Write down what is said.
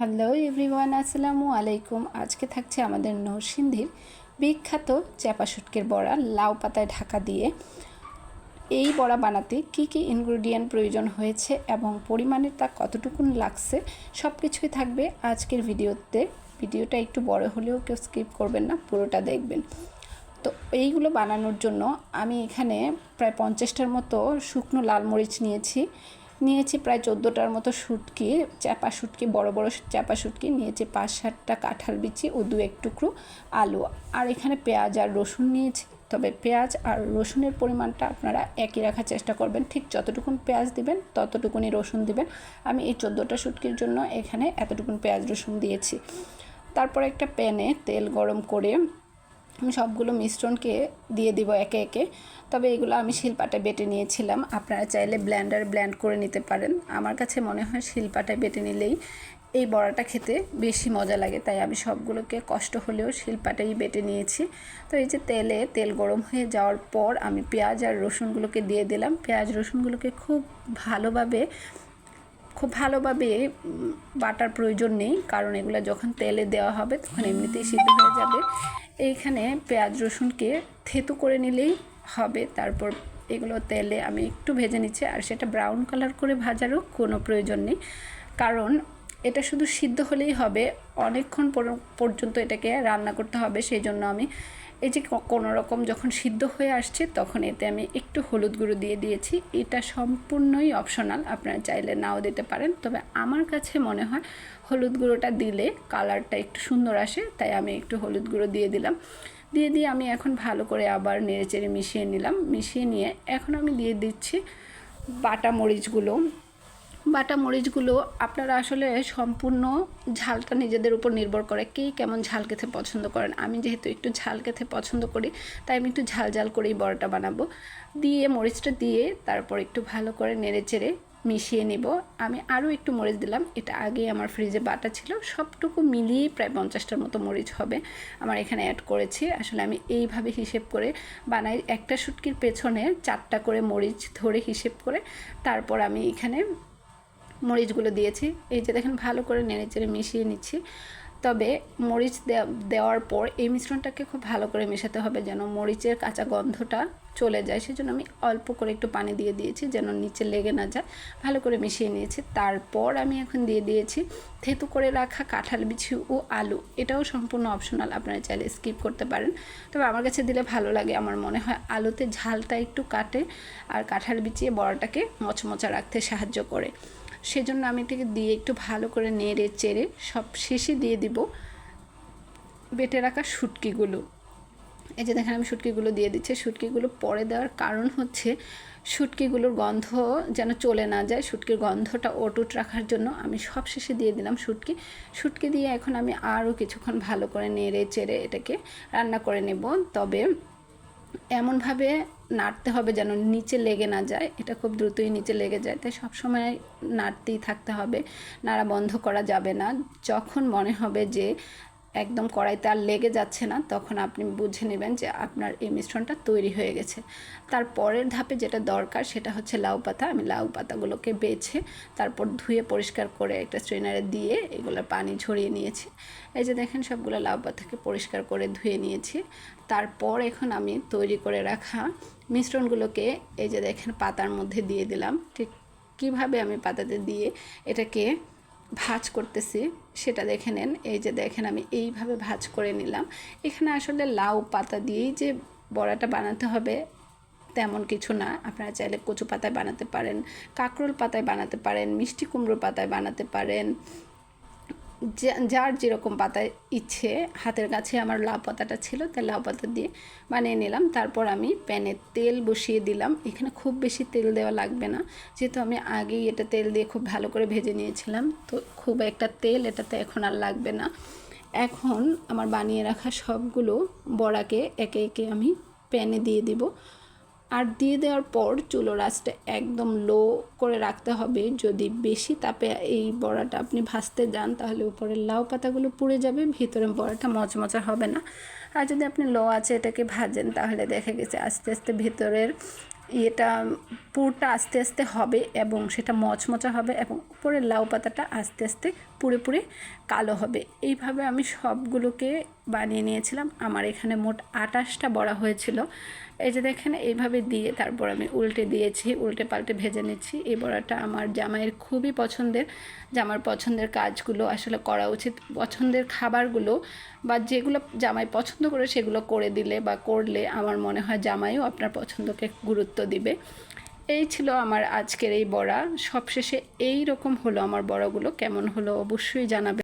Hello everyone, আসসালামু আলাইকুম। আজকে থাকছে আমাদের নরসিংদীর বিখ্যাত চ্যাপা শুটকির বড়া লাউ পাতায় ঢাকা দিয়ে। এই বড়া বানাতে কি কি ইনগ্রেডিয়েন্ট প্রয়োজন হয়েছে এবং পরিমাণে তা কতটুকুন লাগছে সব কিছুই থাকবে আজকের ভিডিওতে। ভিডিওটা একটু বড় হলেও কেউ স্কিপ করবেন না, পুরোটা দেখবেন। তো এইগুলো বানানোর জন্য আমি এখানে প্রায় পঞ্চাশটার মতো শুকনো লাল মরিচ নিয়েছি। নিয়েছি প্রায় চোদ্দোটার মতো শুটকি চাপা শুটকি, বড় বড় চাপা শুটকি। নিয়েছি পাঁচ সাতটা কাঁঠাল বিচি ও দু এক টুকরো আলু। আর এখানে পেঁয়াজ আর রসুন নিয়েছি। তবে পেঁয়াজ আর রসুনের পরিমাণটা আপনারা একই রাখার চেষ্টা করবেন। ঠিক যতটুকুন পেঁয়াজ দিবেন ততটুকুনি রসুন দিবেন। আমি এই চোদ্দোটা শুটকির জন্য এখানে এতটুকুন পেঁয়াজ রসুন দিয়েছি। তারপর একটা প্যানে তেল গরম করে আমি সবগুলো মিশ্রণকে দিয়ে দিব একে একে। তবে এগুলো আমি শিলপাটায় বেটে নিয়েছিলাম। আপনারা চাইলে ব্ল্যান্ডার ব্ল্যান্ড করে নিতে পারেন। আমার কাছে মনে হয় শিলপাটায় বেটে নিলেই এই বড়াটা খেতে বেশি মজা লাগে। তাই আমি সবগুলোকে কষ্ট হলেও শিলপাটাই বেটে নিয়েছি। তো এই যে তেলে তেল গরম হয়ে যাওয়ার পর আমি পেঁয়াজ আর রসুনগুলোকে দিয়ে দিলাম। পেঁয়াজ রসুনগুলোকে খুব ভালোভাবে খুব ভালোভাবে বাটার প্রয়োজন নেই। কারণ এগুলো যখন তেলে দেওয়া হবে, তখন এমনিতেই সিদ্ধ হয়ে যাবে। এইখানে পেঁয়াজ রসুনকে থেতু করে নিলেই হবে। তারপর এগুলো তেলে আমি একটু ভেজে নিচ্ছি। আর সেটা ব্রাউন কালার করে ভাজারও কোনো প্রয়োজন নেই। কারণ এটা শুধু সিদ্ধ হলেই হবে, অনেকক্ষণ পর্যন্ত এটাকে রান্না করতে হবে, সেই জন্য আমি এই যে কোনো রকম যখন সিদ্ধ হয়ে আসছে তখন এতে আমি একটু হলুদ গুঁড়ো দিয়ে দিয়েছি। এটা সম্পূর্ণই অপশনাল আপনারা চাইলে নাও দিতে পারেন। তবে আমার কাছে মনে হয় হলুদ গুঁড়োটা দিলে কালারটা একটু সুন্দর আসে, তাই আমি একটু হলুদ গুঁড়ো দিয়ে দিলাম। দিয়ে দিয়ে আমি এখন ভালো করে আবার নেড়েচেড়ে মিশিয়ে নিলাম। মিশিয়ে নিয়ে এখন আমি দিয়ে দিচ্ছি বাটা মরিচগুলো। বাটা মরিচগুলো আপনারা আসলে সম্পূর্ণ ঝালটা নিজেদের উপর নির্ভর করে কে কেমন ঝাল খেতে পছন্দ করেন। আমি যেহেতু একটু ঝাল খেতে পছন্দ করি, তাই আমি একটু ঝাল ঝাল করেই বড়াটা বানাবো। দিয়ে মরিচটা দিয়ে তারপর একটু ভালো করে নেড়ে চেড়ে মিশিয়ে নেব। আমি আরও একটু মরিচ দিলাম। এটা আগে আমার ফ্রিজে বাটা ছিল। সবটুকু মিলিয়ে প্রায় পঞ্চাশটার মতো মরিচ হবে। আমার এখানে অ্যাড করেছি। আসলে আমি এইভাবে হিসেব করে বানাই। একটা শুটকির পেছনে চারটা করে মরিচ ধরে হিসেব করে তারপর আমি এখানে মরিচগুলো দিয়েছি। এই যে দেখেন ভালো করে নেড়ে চেড়ে মিশিয়ে নিচ্ছি। তবে মরিচ দেওয়ার পর এই মিশ্রণটাকে খুব ভালো করে মেশাতে হবে যেন মরিচের কাঁচা গন্ধটা চলে যায়। সেজন্য আমি অল্প করে একটু পানি দিয়ে দিয়েছি যেন নিচে লেগে না যায়। ভালো করে মিশিয়ে নিয়েছি। তারপর আমি এখন দিয়ে দিয়েছি থেতু করে রাখা কাঁঠাল বিছি ও আলু। এটাও সম্পূর্ণ অপশনাল, আপনারা চাইলে স্কিপ করতে পারেন। তবে আমার কাছে দিলে ভালো লাগে। আমার মনে হয় আলুতে ঝালটা একটু কাটে আর কাঁঠাল বিছিয়ে বড়াটাকে মচমচা রাখতে সাহায্য করে। সেজন্য আমি এটাকে দিয়ে একটু ভালো করে নেড়ে চেড়ে সব শেষে দিয়ে দিব বেটে রাখা শুটকিগুলো। এই যে দেখেন আমি শুটকিগুলো দিয়ে দিচ্ছি। শুটকিগুলো পরে দেওয়ার কারণ হচ্ছে শুটকিগুলোর গন্ধ যেন চলে না যায়। শুটকির গন্ধটা অটুট রাখার জন্য আমি সব শেষে দিয়ে দিলাম শুটকি। শুটকি দিয়ে এখন আমি আরও কিছুক্ষণ ভালো করে নেড়ে চেড়ে এটাকে রান্না করে নেব। তবে এমনভাবে নাড়তে হবে যেন নিচে লেগে না যায়। এটা খুব দ্রুতই নিচে লেগে যায়। তাই সবসময় নাড়তেই থাকতে হবে। নাড়া বন্ধ করা যাবে না। যখন মনে হবে যে একদম কড়াইতে আর লেগে যাচ্ছে না, তখন আপনি বুঝে নেবেন যে আপনার এই মিশ্রণটা তৈরি হয়ে গেছে। তার পরের ধাপে যেটা দরকার সেটা হচ্ছে লাউ পাতা। আমি লাউ পাতাগুলোকে বেছে তারপর ধুয়ে পরিষ্কার করে একটা স্ট্রেনারে দিয়ে এগুলো পানি ঝরিয়ে নিয়েছি। এই যে দেখেন সবগুলো লাউ পাতাকে পরিষ্কার করে ধুয়ে নিয়েছি। তারপর এখন আমি তৈরি করে রাখা মিশ্রণগুলোকে এই যে দেখেন পাতার মধ্যে দিয়ে দিলাম। ঠিক কীভাবে আমি পাতাতে দিয়ে এটাকে ভাজ করতেছি, সেটা দেখে নেন। এই যে দেখেন, আমি এইভাবে ভাজ করে নিলাম। এখানে আসলে লাউ পাতা দিয়েই যে বড়াটা বানাতে হবে তেমন কিছু না। আপনারা চাইলে কচু পাতায় বানাতে পারেন, কাঁকরোল পাতায় বানাতে পারেন, মিষ্টি কুমড়ো পাতায় বানাতে পারেন। যার যেরকম পাতা ইচ্ছে, হাতের কাছে আমার লাউ পাতাটা ছিল তাই লাউ পাতা দিয়ে বানিয়ে নিলাম। তারপর আমি প্যানে তেল বসিয়ে দিলাম। এখানে খুব বেশি তেল দেওয়া লাগবে না। যেহেতু আমি আগেই এটা তেল দিয়ে খুব ভালো করে ভেজে নিয়েছিলাম, তো খুব একটা তেল এটাতে এখন আর লাগবে না। এখন আমার বানিয়ে রাখা সবগুলো বড়াকে একে একে আমি প্যানে দিয়ে দিব। আর দিয়ে দেওয়ার পর চুলো রাসটা একদম লো করে রাখতে হবে। যদি বেশি তাপে এই বড়াটা আপনি ভাজতে যান, তাহলে উপরের লাউ পাতাগুলো পুড়ে যাবে, ভিতরে বড়াটা মচমচা হবে না। আর যদি আপনি লো আছে এটাকে ভাজেন, তাহলে দেখা গেছে আস্তে আস্তে ভেতরের ইয়েটা পুরটা আস্তে আস্তে হবে এবং সেটা মচমচা হবে এবং পরে লাউ পাতাটা আস্তে আস্তে পুড়ে পুড়ে কালো হবে। এইভাবে আমি সবগুলোকে বানিয়ে নিয়েছিলাম। আমার এখানে মোট আটাশটা বড়া হয়েছিল। এই যে দেখেন, এইভাবে দিয়ে তারপর আমি উল্টে দিয়েছি, উল্টে পাল্টে ভেজে নিচ্ছি। এই বড়াটা আমার জামাইয়ের খুবই পছন্দের। জামার পছন্দের কাজগুলো আসলে করা উচিত। পছন্দের খাবারগুলো বা যেগুলো জামাই পছন্দ করে সেগুলো করে দিলে বা করলে আমার মনে হয় জামাইও আপনার পছন্দকে গুরুত্ব দিবে। এই ছিল আমার আজকের এই বড়া। সবশেষে এই রকম হলো আমার বড়াগুলো। কেমন হলো অবশ্যই জানাবে।